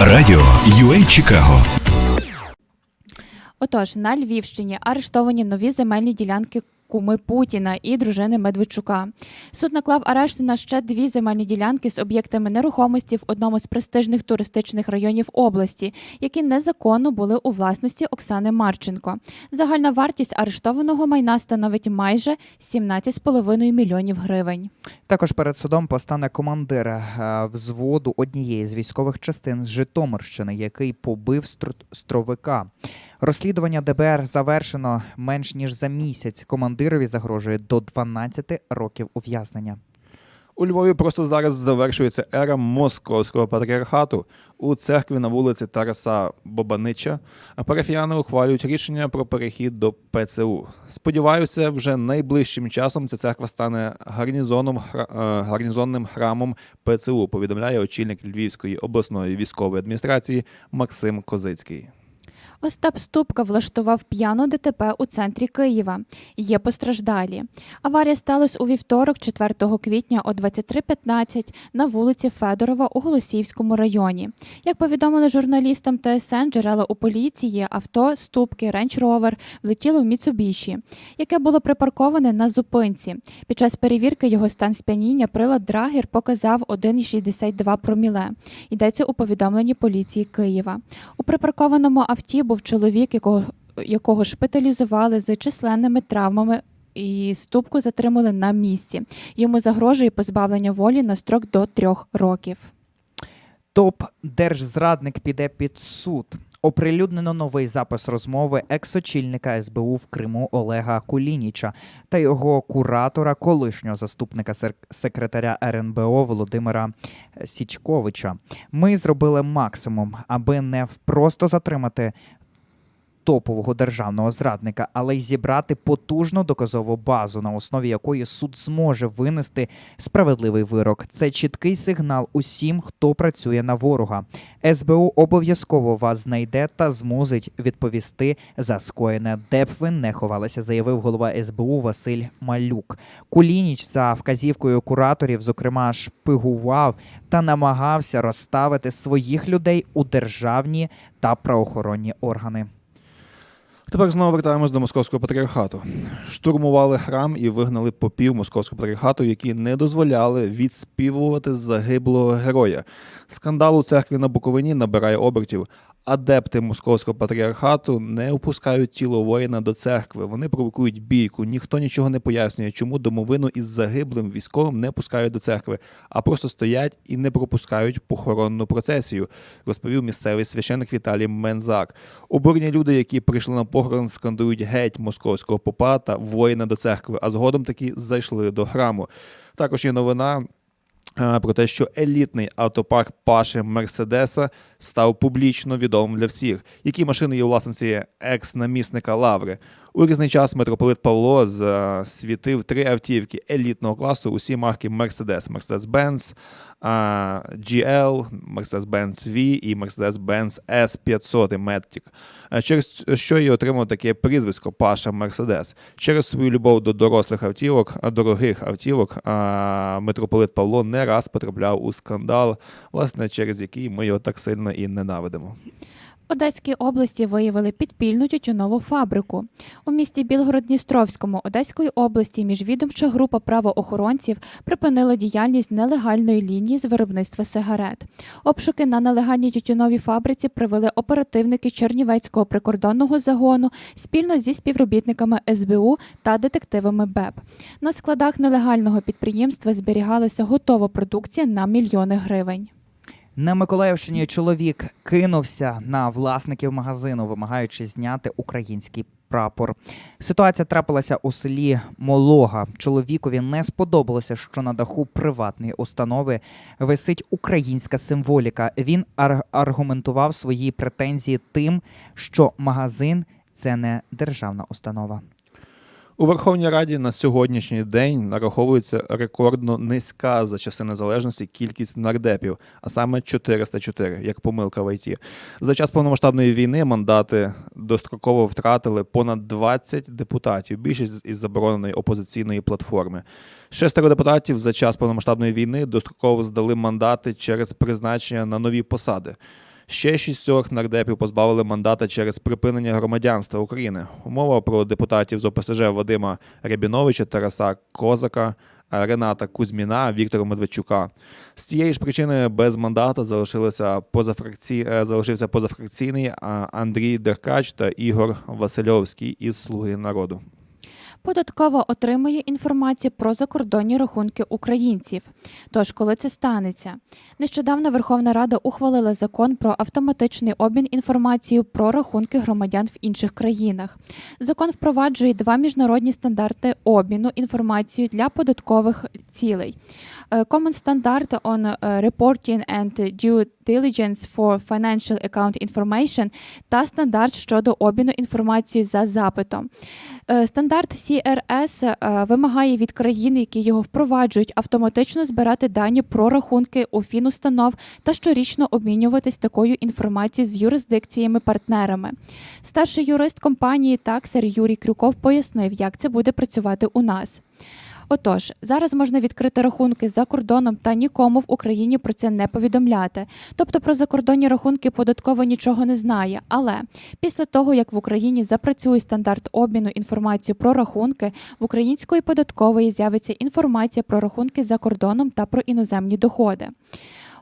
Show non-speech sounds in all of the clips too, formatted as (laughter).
Радіо UA Чикаго. Отож, на Львівщині арештовані нові земельні ділянки куми Путіна і дружини Медведчука. Суд наклав арешти на ще дві земельні ділянки з об'єктами нерухомості в одному з престижних туристичних районів області, які незаконно були у власності Оксани Марченко. Загальна вартість арештованого майна становить майже 17,5 мільйонів гривень. Також перед судом постане командир е, взводу однієї з військових частин Житомирщини, який побив стр- стровика. Розслідування ДБР завершено менш ніж за місяць. Командирові загрожує до 12 років ув'язнення. У Львові просто зараз завершується ера московського патріархату. У церкві на вулиці Тараса Бобанича парафіяни ухвалюють рішення про перехід до ПЦУ. Сподіваюся, вже найближчим часом ця церква стане гарнізоном е, гарнізонним храмом ПЦУ. Повідомляє очільник Львівської обласної військової адміністрації Максим Козицький. Остап Ступка влаштував п'яну ДТП у центрі Києва. Є постраждалі. Аварія сталася у вівторок, 4 квітня о 23.15 на вулиці Федорова у Голосіївському районі. Як повідомили журналістам ТСН, джерела у поліції, авто Ступки Range Rover влетіло в Міцубіші, яке було припарковане на зупинці. Під час перевірки його стан сп'яніння прилад Драгер показав 1,62 проміле. Йдеться у повідомленні поліції Києва. У припаркованому авті був чоловік, якого, якого шпиталізували з численними травмами. І ступку затримали на місці. Йому загрожує позбавлення волі на строк до трьох років. Топ держзрадник піде під суд. Оприлюднено новий запис розмови екс-очільника СБУ в Криму Олега Кулініча та його куратора, колишнього заступника секретаря РНБО Володимира е, Січковича. Ми зробили максимум, аби не просто затримати топового державного зрадника, але й зібрати потужну доказову базу, на основі якої суд зможе винести справедливий вирок. Це чіткий сигнал усім, хто працює на ворога. СБУ обов'язково вас знайде та змусить відповісти за скоєне, де б ви не ховалися, заявив голова СБУ Василь Малюк. Кулініч за вказівкою кураторів, зокрема, шпигував та намагався розставити своїх людей у державні та правоохоронні органи. Тепер знову вертаємось до московського патріархату. Штурмували храм і вигнали попів московського патріархату, які не дозволяли відспівувати загиблого героя. Скандал у церкві на Буковині набирає обертів. Адепти московського патріархату не опускають тіло воїна до церкви. Вони провокують бійку. Ніхто нічого не пояснює, чому домовину із загиблим військовим не пускають до церкви, а просто стоять і не пропускають похоронну процесію, розповів місцевий священик Віталій Мензак. Обурені люди, які прийшли на похорон, скандують геть московського попа та воїна до церкви, а згодом таки зайшли до храму. Також є новина. Е, Про те, що елітний автопарк Паши Мерседеса став публічно відомим для всіх, які машини є у власниці екс-намісника Лаври. У різний час митрополит Павло засвітив три автівки елітного класу, усі марки Mercedes-Benz, а, GL, Mercedes-Benz V і Mercedes-Benz S500 Matic. Е, Через що і отримав таке прізвисько Паша Мерседес. Через свою любов до дорослих автівок, дорогих автівок, митрополит Павло не раз потрапляв у скандал, власне, через який ми його так сильно і ненавидимо. Одеській області виявили підпільну тютюнову фабрику. У місті Білгород-Дністровському Одеської області міжвідомча група правоохоронців припинила діяльність нелегальної лінії з виробництва сигарет. Обшуки на нелегальній тютюновій фабриці привели оперативники Чернівецького прикордонного загону спільно зі співробітниками СБУ та детективами БЕП. На складах нелегального підприємства зберігалася готова продукція на мільйони гривень. На Миколаївщині чоловік кинувся на власників магазину, вимагаючи зняти український прапор. Ситуація трапилася у селі Молога. Чоловікові не сподобалося, що на даху приватної установи висить українська символіка. Він ар- аргументував свої претензії тим, що магазин це не державна установа. У Верховній Раді на сьогоднішній день нараховується рекордно низька за часи незалежності кількість нардепів, а саме 404, як помилка в ІТ. За час повномасштабної війни мандати достроково втратили понад 20 депутатів, більшість із забороненої опозиційної платформи. Шестеро депутатів за час повномасштабної війни достроково здали мандати через призначення на нові посади. Ще шістьох нардепів позбавили мандата через припинення громадянства України. Мова про депутатів з ОПСЖ Вадима Рябіновича, Тараса Козака, Рената Кузьміна, Віктора Медведчука. З цієї ж причини без мандата залишилися позафракці... е, залишився позафракційний Андрій Деркач та Ігор Васильовський із Слуги народу. Податкова отримує інформацію про закордонні рахунки українців. Тож, коли це станеться? Нещодавно Верховна Рада ухвалила закон про автоматичний обмін інформацією про рахунки громадян в інших країнах. Закон впроваджує два міжнародні стандарти обміну інформацією для податкових цілей. Е, Common Standard on е, Reporting and Due Diligence for Financial Account Information та стандарт щодо обміну інформацією за запитом. Е, Стандарт CRS вимагає від країн, які його впроваджують, автоматично збирати дані про рахунки у фінустанов та щорічно обмінюватись такою інформацією з юрисдикціями-партнерами. Старший юрист компанії Таксер Юрій Крюков пояснив, як це буде працювати у нас. Отож, зараз можна відкрити рахунки за кордоном та нікому в Україні про це не повідомляти. Тобто про закордонні рахунки податкова нічого не знає. Але після того, як в Україні запрацює стандарт обміну інформацією про рахунки, в української податкової з'явиться інформація про рахунки за кордоном та про іноземні доходи.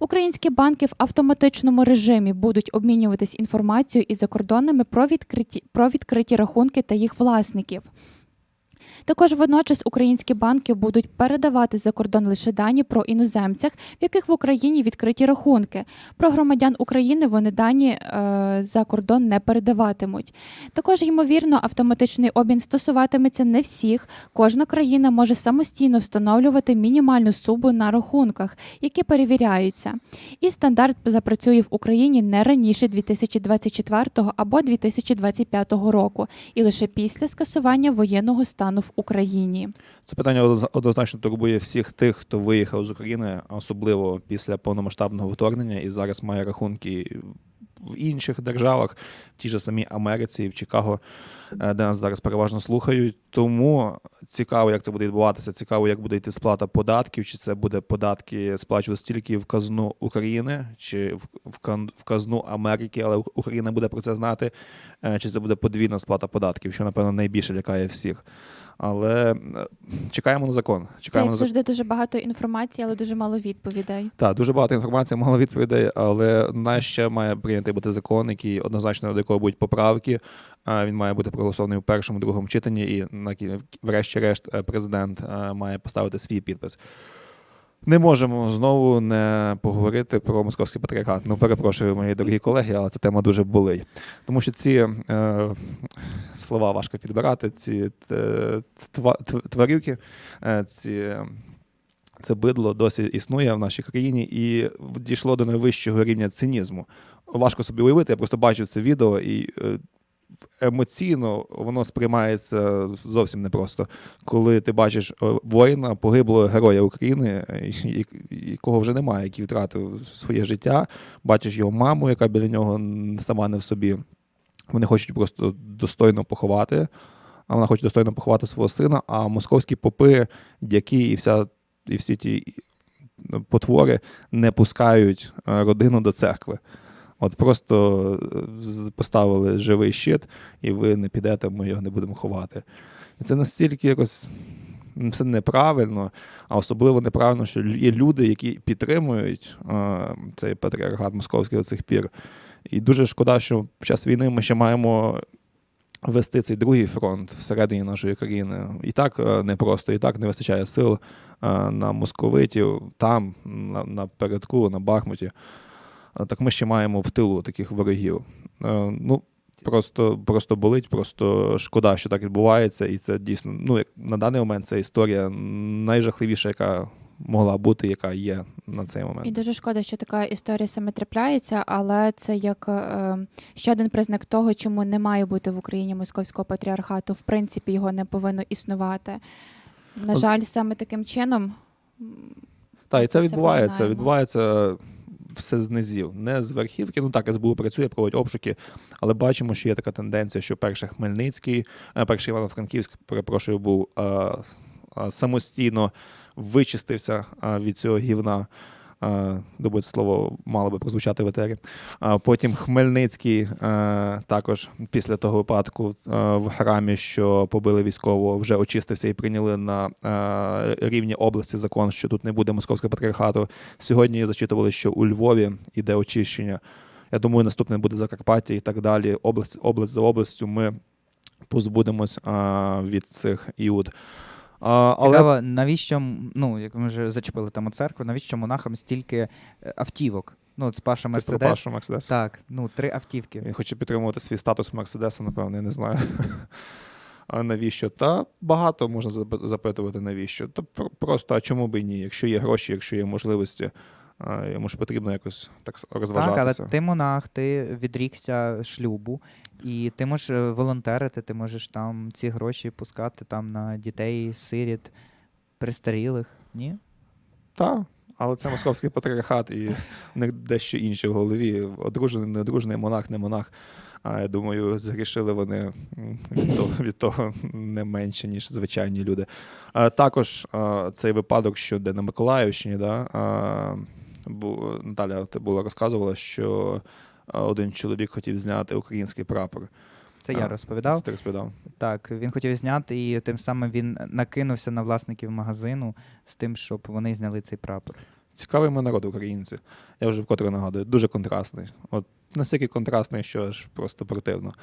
Українські банки в автоматичному режимі будуть обмінюватись інформацією із закордонними про відкриті, про відкриті рахунки та їх власників. Також водночас українські банки будуть передавати за кордон лише дані про іноземцях, в яких в Україні відкриті рахунки. Про громадян України вони дані е, за кордон не передаватимуть. Також, ймовірно, автоматичний обмін стосуватиметься не всіх. Кожна країна може самостійно встановлювати мінімальну суму на рахунках, які перевіряються. І стандарт запрацює в Україні не раніше 2024 або 2025 року, і лише після скасування воєнного стану в Україні. Це питання однозначно турбує всіх тих, хто виїхав з України, особливо після повномасштабного вторгнення, і зараз має рахунки в інших державах, в тій же самій Америці в Чикаго, е, де нас зараз переважно слухають. Тому цікаво, як це буде відбуватися. Цікаво, як буде йти сплата податків, чи це буде податки сплачуватися тільки в казну України, чи в казну Америки, але Україна буде про це знати, е, чи це буде подвійна сплата податків, що напевно найбільше лякає всіх. Але е, чекаємо на закон. Це Чекаємо як на завжди дуже багато інформації, але дуже мало відповідей. Так, дуже багато інформації, мало відповідей, але нас ще має прийнятий бути закон, який однозначно до якого будуть поправки. Він має бути проголосований у першому, другому читанні, і на врешті-решт е, президент е, має поставити свій підпис. Не можемо знову не поговорити про московський патріархат. Ну, перепрошую, мої дорогі колеги, але ця тема дуже болить. Тому що ці е, слова важко підбирати, ці е, тва, тварюки, е, ці це бидло досі існує в нашій країні і дійшло до найвищого рівня цинізму. Важко собі уявити, я просто бачив це відео і е, емоційно воно сприймається зовсім непросто. Коли ти бачиш е, воїна, погиблого героя України, е, якого вже немає, який втратив своє життя, бачиш його маму, яка біля нього сама не в собі. Вони хочуть просто достойно поховати, а вона хоче достойно поховати свого сина, а московські попи, дяки і вся і всі ті потвори не пускають е, родину до церкви. От просто е, поставили живий щит, і ви не підете, ми його не будемо ховати. І це настільки якось все неправильно, а особливо неправильно, що є люди, які підтримують е, цей патріархат московський до цих пір. І дуже шкода, що під час війни ми ще маємо вести цей другий фронт всередині нашої країни. І так е, непросто, і так не вистачає сил на московитів там, на, на передку, на Бахмуті. Так ми ще маємо в тилу таких ворогів. Е, Ну, просто, просто болить, просто шкода, що так відбувається. І це дійсно, ну, як на даний момент це історія найжахливіша, яка могла бути, яка є на цей момент. І дуже шкода, що така історія саме трапляється, але це як е, ще один признак того, чому не має бути в Україні московського патріархату. В принципі, його не повинно існувати. На жаль, саме таким чином. м, Так, і це відбувається. Відбувається все з низів, не з верхівки. Ну так, СБУ працює, проводить обшуки, але бачимо, що є така тенденція, що перший Хмельницький, е, перший Івано-Франківськ, перепрошую, був е, е, самостійно вичистився від цього гівна. Це слово мало би прозвучати в етері. Потім Хмельницький також після того випадку в храмі, що побили військово, вже очистився і прийняли на рівні області закон, що тут не буде московського патріархату. Сьогодні зачитували, що у Львові іде очищення. Я думаю, наступне буде Закарпаття і так далі. Область, область за областю ми позбудемось від цих іуд. А, але Цікаво, навіщо, ну, як ми вже зачепили там у церкву, навіщо монахам стільки е, автівок? Ну, от Паша Ти про Паша Пашу Мерседес. Так, ну, три автівки. Він хоче підтримувати свій статус Мерседеса, напевно, я не знаю. (laughs) А навіщо? Та багато можна зап- запитувати, навіщо. Та про- просто, а чому би і ні? Якщо є гроші, якщо є можливості, йому ж потрібно якось так с- Так, але ти монах, ти відрікся шлюбу, і ти можеш е, волонтерити, ти можеш там ці гроші пускати там на дітей, сиріт, престарілих. Ні? Так, але це московський патріархат і в них дещо інше в голові. Одружений, не одружений, монах, не монах. А я думаю, згрішили вони від того, від того не менше, ніж звичайні люди. А, також а, цей випадок, що де на Миколаївщині, да, а, бу, Наталя, ти була розказувала, що один чоловік хотів зняти український прапор. Це А, я розповідав. Це ти розповідав. Так, він хотів зняти, і тим самим він накинувся на власників магазину з тим, щоб вони зняли цей прапор. Цікавий ми народ українці. Я вже вкотре нагадую, дуже контрастний. От настільки контрастний, що аж просто противно.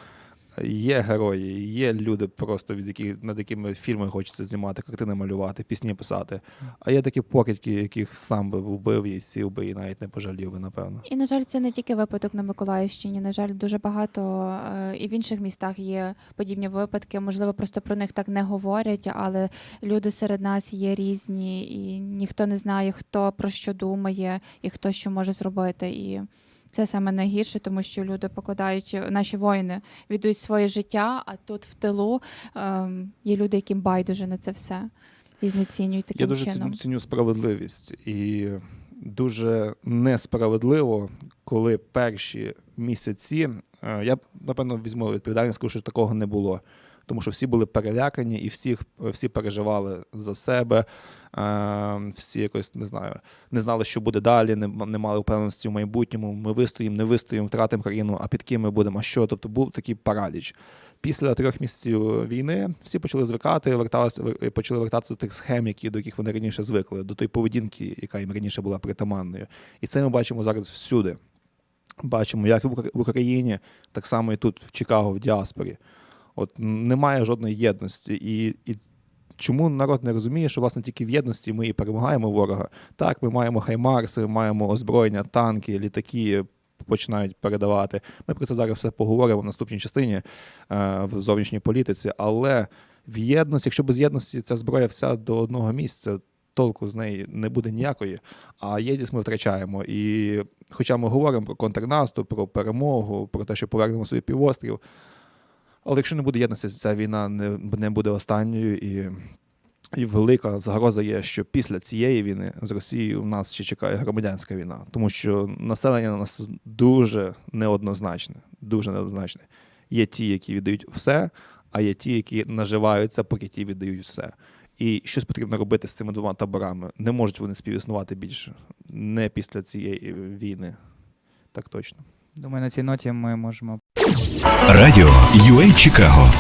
Є герої, є люди, просто від яких над якими фільми хочеться знімати, картини малювати, пісні писати. А є такі покидьки, яких сам би вбив і сів би, і навіть не пожалів би, напевно. І, на жаль, це не тільки випадок на Миколаївщині. На жаль, дуже багато е, і в інших містах є подібні випадки. Можливо, просто про них так не говорять, але люди серед нас є різні, і ніхто не знає, хто про що думає і хто що може зробити. І це саме найгірше, тому що люди покладають наші воїни, віддають своє життя, а тут в тилу ем, є люди, яким байдуже на це все і знецінюють таким Я дуже чином. ціню, справедливість. І дуже несправедливо, коли перші місяці, е, я напевно візьму відповідальність, скажу, що такого не було. Тому що всі були перелякані і всіх, всі переживали за себе, е, всі якось не знаю, не знали, що буде далі, не, не мали впевненості в майбутньому. Ми вистоїмо, не вистоїмо, втратимо країну, а під ким ми будемо, а що? Тобто був такий параліч. Після трьох місяців війни всі почали звикати, верталися, почали вертатися до тих схем, які, до яких вони раніше звикли, до тої поведінки, яка їм раніше була притаманною. І це ми бачимо зараз всюди. Бачимо, як в Україні, так само і тут, в Чикаго, в діаспорі. От немає жодної єдності. І, і чому народ не розуміє, що власне тільки в єдності ми і перемагаємо ворога? Так, ми маємо хаймарси, маємо озброєння, танки, літаки починають передавати. Ми про це зараз все поговоримо в наступній частині е, в зовнішній політиці. Але в єдності, якщо без єдності ця зброя вся до одного місця, толку з неї не буде ніякої. А єдність ми втрачаємо. І хоча ми говоримо про контрнаступ, про перемогу, про те, що повернемо собі півострів. Але якщо не буде єдності, ця війна не, не буде останньою. І, і велика загроза є, що після цієї війни з Росією в нас ще чекає громадянська війна, тому що населення на нас дуже неоднозначне. Дуже неоднозначне. Є ті, які віддають все, а є ті, які наживаються, поки ті віддають все. І щось потрібно робити з цими двома таборами. Не можуть вони співіснувати більше, не після цієї війни. Так точно. Думаю, на цій ноті ми можемо Радіо UA Чикаго.